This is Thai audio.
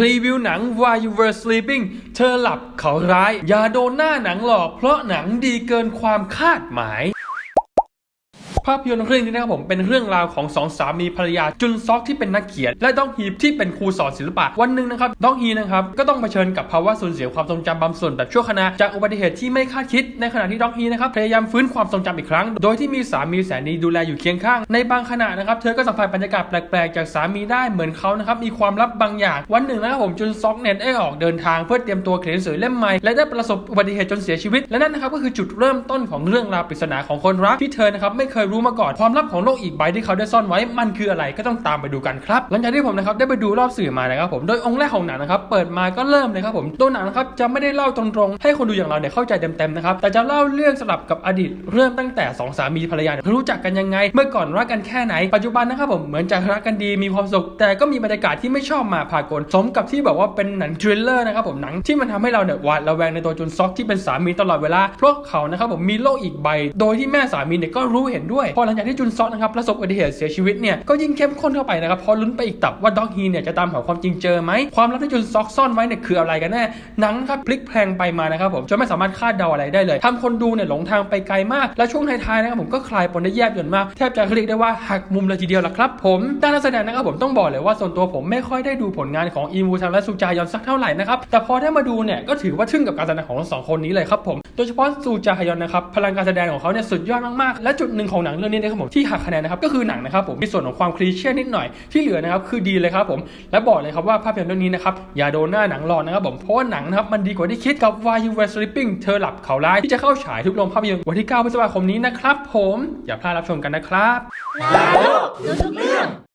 รีวิวหนัง Why You Were Sleeping เธอหลับเขาร้าย อย่าโดนหน้าหนังหลอกเพราะหนังดีเกินความคาดหมาย ภาพยนตร์เรื่องนี้นะครับผมเป็นเรื่องราวของสองสามีภรรยาจุนซอกที่เป็นนักเขียน และดองฮีที่เป็นครูสอนศิลปะวันหนึ่งนะครับดองฮีนะครับก็ต้องเผชิญกับภาวะสูญเสียความทรงจำบางส่วนแบบชั่วขณะจากอุบัติเหตุที่ไม่คาดคิดในขณะที่ดองฮีนะครับพยายามฟื้นความทรงจำอีกครั้ง โดยที่มีสามีแสนดีดูแลอยู่เคียงข้าง ในบางขณะนะครับเธอก็สัมผัสบรรยากาศแปลกๆ จากสามีได้เหมือนเขานะครับมีความลับบางอย่าง วันหนึ่งนะครับผมจุนซอกเน็ตได้ออกเดินทางเพื่อเตรียมตัวเขียนหนังสือเล่มใหม่และได้ประสบอุบัติเหตุจนเสียชีวิตและนั่นนะครับก็คือจุดเริ่มต้นของเรื่องราวปริศนาของคนรักที่เธอนะครับไม่เคยรมาก่อนความลับของโลกอีกใบที่เขาได้ซ่อนไว้มันคืออะไรก็ต้องตามไปดูกันครับหลังจากที่ผมนะครับได้ไปดูรอบสื่อมานะครับผมโดยองค์แรกของหนังนะครับเปิดมาก็เริ่มเลยครับผมตัวหนังนะครับจะไม่ได้เล่าตรงๆ ให้คนดูอย่างเราเนี่ยเข้าใจเต็มๆนะครับแต่จะเล่าเรื่องสลับกับอดีตเริ่มตั้งแต่สองสามีภรรยาเนี่ยรู้จักกันยังไง เมื่อก่อนรักกันแค่ไหนปัจจุบันนะครับผมเหมือนจะรักกันดีมีความสุข แต่ก็มีบรรยากาศที่ไม่ชอบมาพากลสมกับที่แบบว่าเป็นหนังทริลเลอร์นะครับผมหนังที่มันทำให้เราเนี่ยหวาดระแวงในตัวจุนซอกที่เป็นสามีตลอดเวลาเพราะเขานะครับผมมีโลกอีกใบ โดยที่แม่สามีเนี่ยก็รู้เห็นด้วยพอหลังจากที่จุนซอกนะครับประสบอุบัติเหตุเสียชีวิตเนี่ยก็ยิ่งเข้มข้นเข้าไปนะครับพอลุ้นไปอีกตับว่าด็อกฮีเนี่ยจะตามหาความจริงเจอไหมความลับที่จุนซอกซ่อนไว้เนี่ยคืออะไรกันแน่หนังครับพลิกแพลงไปมานะครับผมจนไม่สามารถคาดเดาอะไรได้เลยทำคนดูเนี่ยหลงทางไปไกลมาก และช่วงท้ายๆนะครับผมก็คลายปนได้แยบยนต์มากแทบจะเรียกได้ว่าหักมุมเลยทีเดียวละครับผมด้านนักแสดงนะครับผมต้องบอกเลยว่าส่วนตัวผมไม่ค่อยได้ดูผลงานของอีมูซังและซูจายอนสักเท่าไหร่นะครับแต่พอได้มาดูเนี่ยก็ถือว่าทึ่งกับการแสดงของทั้งสองคนนี้เลยครับผมโดยเฉพาะซูจายอนนะครับพลังการแสดงของเขาเนี่ยสุดยอดมากๆและจุดหนึ่งของหนังเรื่องนี้นะครับผมที่หักคะแนนนะครับก็คือหนังนะครับผมมีส่วนของความคลีเช่นิดหน่อยที่เหลือนะครับคือดีเลยครับผมและบอกเลยครับว่าภาพยนตร์เรื่องนี้นะครับอย่าโดนหน้าหนังหลอนนะครับผมเพราะว่าหนังนะครับมันดีกว่าที่คิดกับ Why You Were Sleeping เธอหลับเขาร้ายที่จะเข้าฉายทุกโรงภาพยนตร์วันที่ 9 พฤษภาคมนี้นะครับผมอย่าพลาดรับชมกันนะครับลาโลกรู้ทุกเรื่อง